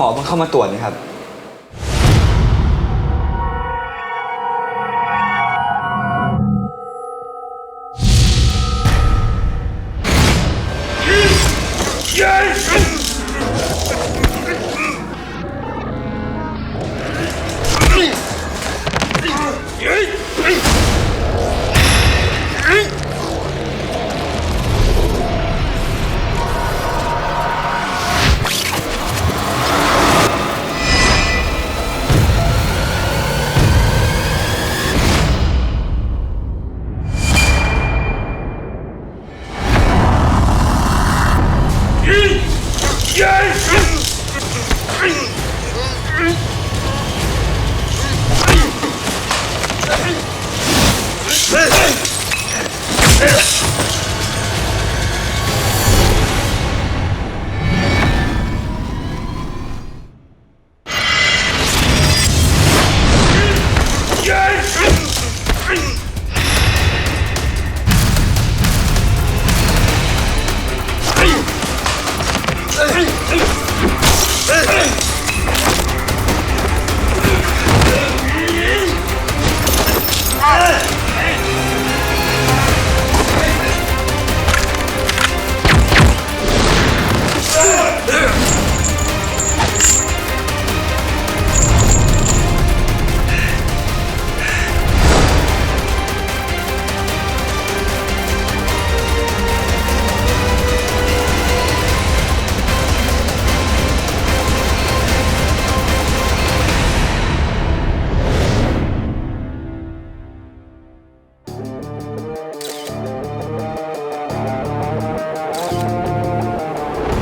หมอเพิ่งเข้ามาตรวจนะครับ Yes!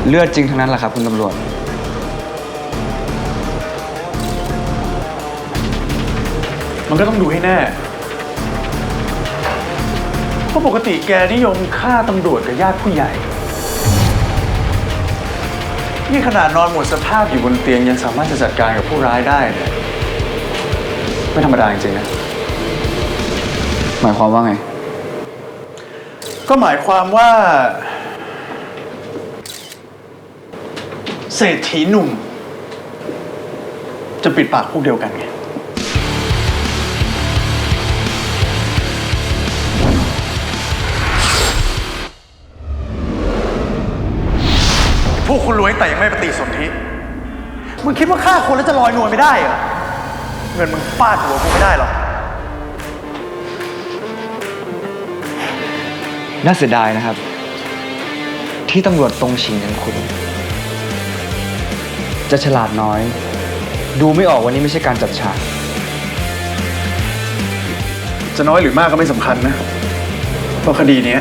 เลือดจริงทั้งนั้นแหละครับ คุณตำรวจ มันก็ต้องดูให้แน่ เพราะปกติแกนิยมฆ่าตำรวจกับญาติผู้ใหญ่ นี่ขนาดนอนหมดสภาพอยู่บนเตียงยังสามารถจะจัดการกับผู้ร้ายได้เนี่ยไม่ธรรมดาจริงๆนะ หมายความว่าไง ก็หมายความว่า เศรษฐีหนุ่ม จะปิดปากพวกเดียวกันไง พวกคุณรวยแต่ยังไม่ปฏิสนธิ มึงคิดว่าฆ่าคนแล้วจะลอยนวลไม่ได้เหรอ เงินมึงฟาดหัวกูไม่ได้หรอก น่าเสียดายนะครับ ที่ตำรวจตรงชิงอย่างคุณ จะฉลาดน้อย ดูไม่ออกวันนี้ไม่ใช่การจัดฉาก จะน้อยหรือมากก็ไม่สำคัญนะ เพราะคดีเนี้ย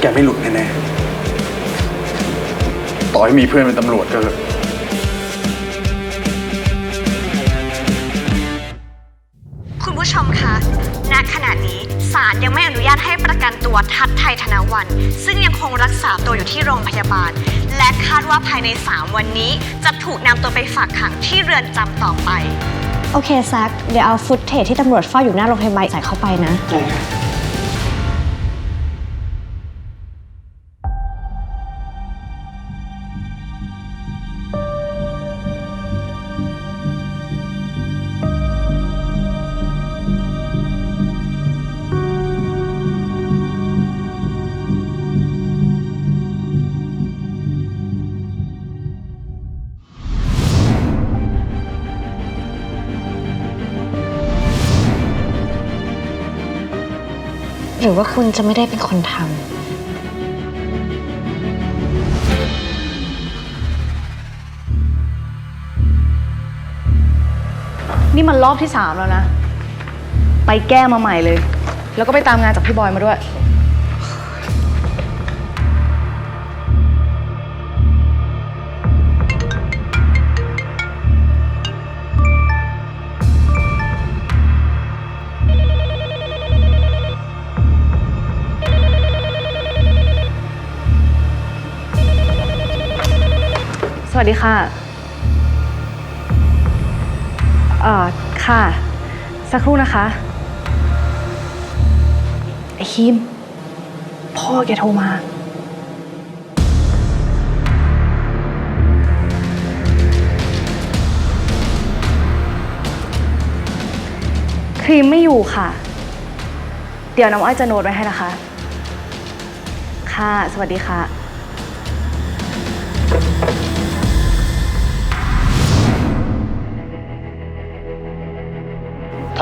แกไม่หลุดแน่ๆ ต่อให้มีเพื่อนเป็นตำรวจก็เถอะคุณผู้ชมคะ ณ ขณะนี้ศาลยังไม่อนุญาตให้ประกันตัวทัศน์ไทยธนวัน ซึ่งยังคงรักษาตัวอยู่ที่โรงพยาบาล และคาดว่าภายใน 3 วันนี้ จะถูกนำตัวไปฝากขังที่เรือนจำต่อไป โอเคแซคเดี๋ยวเอาฟุตเทจที่ตำรวจเฝ้าอยู่หน้าโรงพยาบาลใส่เข้าไปนะหรืือว่าคุณจะไม่ได้เป็นคนทำนี่มันรอบที่สามแล้วนะ ไปแก้มาใหม่เลย แล้วก็ไปตามงานจากพี่บอยมาด้วย วัสดีค่ะ เอ่อ ค่ะ สักครู่นะคะ ไอ้คิม พ่อแกโทรมา ครีมไม่อยู่ค่ะ เดี๋ยวน้องอ้อยจะโน้ตไว้ให้นะคะ ค่ะ สวัสดีค่ะ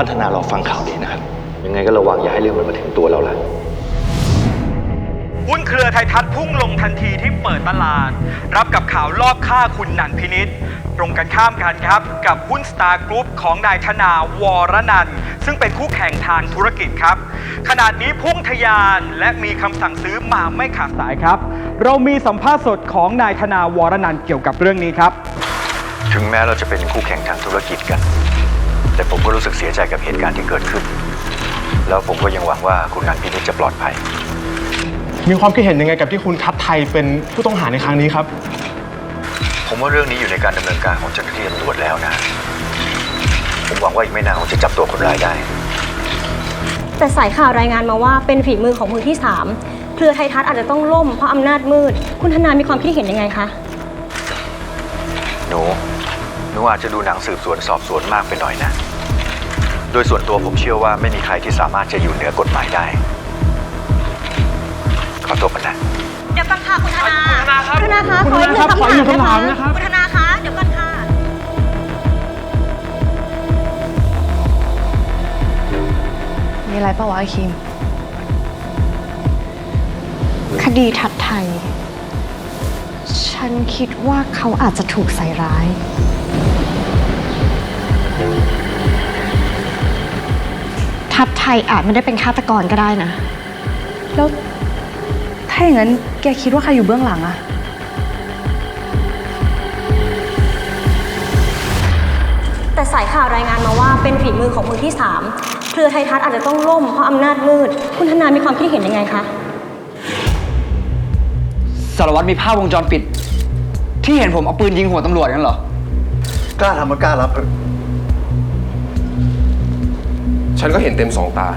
านธนารอฟังข่าวนี้นะครับ ยังไงก็ระวังอย่าให้เรื่องมันมาถึงตัวเราละหุ้นเครือไทยทัศน์พุ่งลงทันทีที่เปิดตลาด รับกับข่าวลอบฆ่าคุณหนันพินิษตรงกันข้ามกันครับ กับหุ้นสตาร์กรุ๊ปของนายธนาวรนันท์ซึ่งเป็นคู่แข่งทางธุรกิจครับ ขนาดนี้พุ่งทะยานและมีคำสั่งซื้อมาไม่ขาดสายครับ เรามีสัมภาษณ์สดของนายธนาวรนันท์เกี่ยวกับเรื่องนี้ครับ ถึงแม้เราจะเป็นคู่แข่งทางธุรกิจกัน แต่ผมก็รู้สึกเสียใจกับเหตุการณ์ที่เกิดขึ้น แล้วผมก็ยังหวังว่าคุณนันพินิจจะปลอดภัย มีความคิดเห็นยังไงกับที่คุณทัพไทยเป็นผู้ต้องหาในครั้งนี้ครับ ผมว่าเรื่องนี้อยู่ในการดำเนินการของเจ้าหน้าที่ตำรวจแล้วนะ ผมหวังว่าอีกไม่นานคงจะจับตัวคนร้ายได้ แต่สายข่าวรายงานมาว่าเป็นฝีมือของมือที่3เครือไทยทัศน์อาจจะต้องล่มเพราะอำนาจมืด คุณธนามีความคิดเห็นยังไงคะ หนู หนูอาจจะดูหนังสืบสวนสอบสวนมากไปหน่อยนะโดยส่วนตัวผมเชื่อว่าไม่มีใครที่สามารถจะอยู่เหนือกฎหมายได้ ขอตัวกันนะเดี๋ยวก่อนค่ะคุณธนาคุณธนาคะคุณขออีกหนึ่งธนาครับขออีกหนึ่งคำคำถาถามมนะนะครัคะบคุณธนาคะเดี๋ยวก่อนค่ะ มีอะไรเปล่าวะไอคิม คดีทัดไทย ฉันคิดว่าเขาอาจจะถูกใส่ร้าย ทัดไทยอาจไม่ได้เป็นฆาตกรก็ได้นะ แล้วถ้าอย่างนั้นแกคิดว่าใครอยู่เบื้องหลังอะแต่สายข่าวรายงานมาว่าเป็นฝีมือของมือที่ 3 เครือไทยทัศน์อาจจะต้องล่มเพราะอำนาจมืด คุณธนามีความคิดเห็นยังไงคะสารวัตรมีภาพวงจรปิด ที่เห็นผมเอาปืนยิงหัวตำรวจกันเหรอกล้าทำก็กล้ารับเถอะ ฉันก็เห็นเต็มสองตา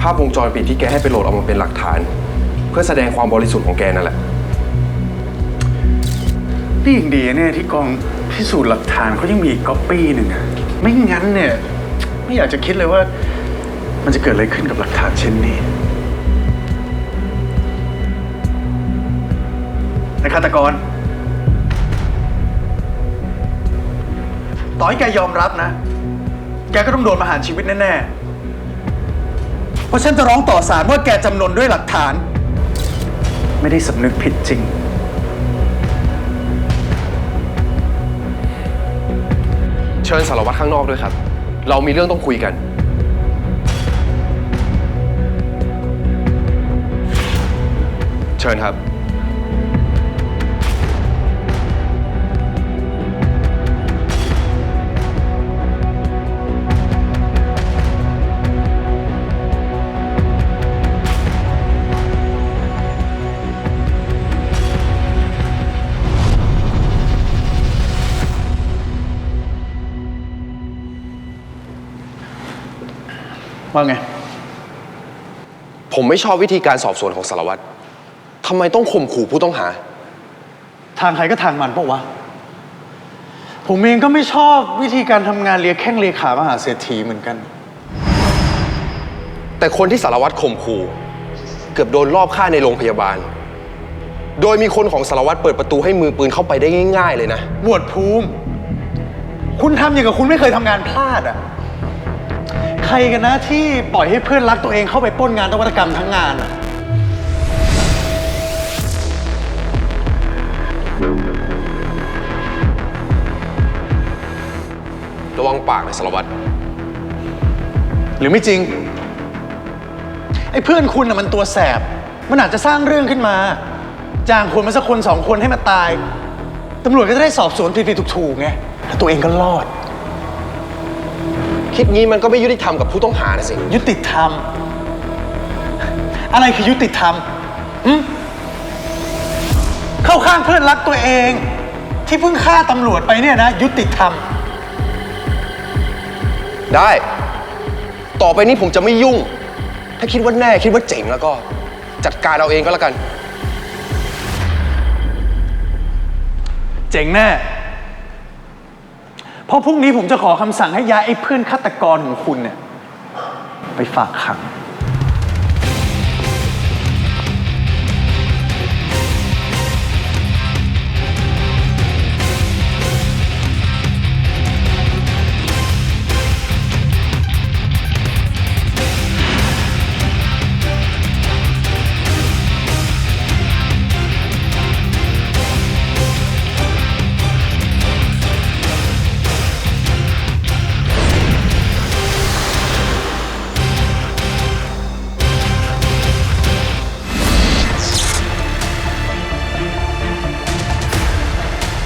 ภาพวงจรปิดที่แกให้ไปโหลดออกมาเป็นหลักฐาน เพื่อแสดงความบริสุทธิ์ของแกนั่นแหละ นี่ยังดีเนี่ยที่กองพิสูจน์หลักฐานเขายังมีอีกก๊อปปี้หนึ่งอะไม่งั้นเนี่ย ไม่อยากจะคิดเลยว่า มันจะเกิดอะไรขึ้นกับหลักฐานเช่นนี้นายฆาตกร ต่อให้แกยอมรับนะ แกก็ต้องโดนประหารชีวิตแน่ๆ เพราะฉันจะร้องต่อศาลว่าแกจำนนด้วยหลักฐาน ไม่ได้สำนึกผิดจริง เชิญสารวัตรข้างนอกด้วยครับ เรามีเรื่องต้องคุยกัน เชิญครับ ว่าไง ผมไม่ชอบวิธีการสอบสวนของสารวัตรทำไมต้องข่มขู่ผู้ต้องหา ทางใครก็ทางมันปะวะ ผมเองก็ไม่ชอบวิธีการทำงานเลียแข้งเลียขามหาเศรษฐีเหมือนกัน แต่คนที่สารวัตรข่มขู่ เกือบโดนรอบฆ่าในโรงพยาบาล โดยมีคนของสารวัตรเปิดประตูให้มือปืนเข้าไปได้ง่าย ๆ เลยนะ หมวดภูมิ คุณทำอย่างกับคุณไม่เคยทำงานพลาดอะ ใครกันนะที่ปล่อยให้เพื่อนรักตัวเองเข้าไปปล้นงานนวัตกรรมทั้งงานอะระวังปากนะสารวัตรหรือไม่จริง ไอ้เพื่อนคุณน่ะมันตัวแสบ มันอาจจะสร้างเรื่องขึ้นมา จ้างคนมาสักคนสองคนให้มาตาย ตำรวจก็จะได้สอบสวนผิดๆถูกๆไงแล้วตัวเองก็รอด คิดงี้มันก็ไม่ยุติธรรมกับผู้ต้องหานะสิ ยุติธรรม อะไรคือยุติธรรมหึเข้าข้างเพื่อนรักตัวเอง ที่เพิ่งฆ่าตำรวจไปเนี่ยนะ ยุติธรรม ได้ ต่อไปนี้ผมจะไม่ยุ่ง ถ้าคิดว่าแน่คิดว่าเจ๋งแล้วก็ จัดการเอาเองก็แล้วกัน เจ๋งแน่พ ราะพรุ่งนี้ผมจะขอคำสั่งให้ย้ายไอ้เพื่อนฆาตกรของคุณเนี่ยไปฝากขัง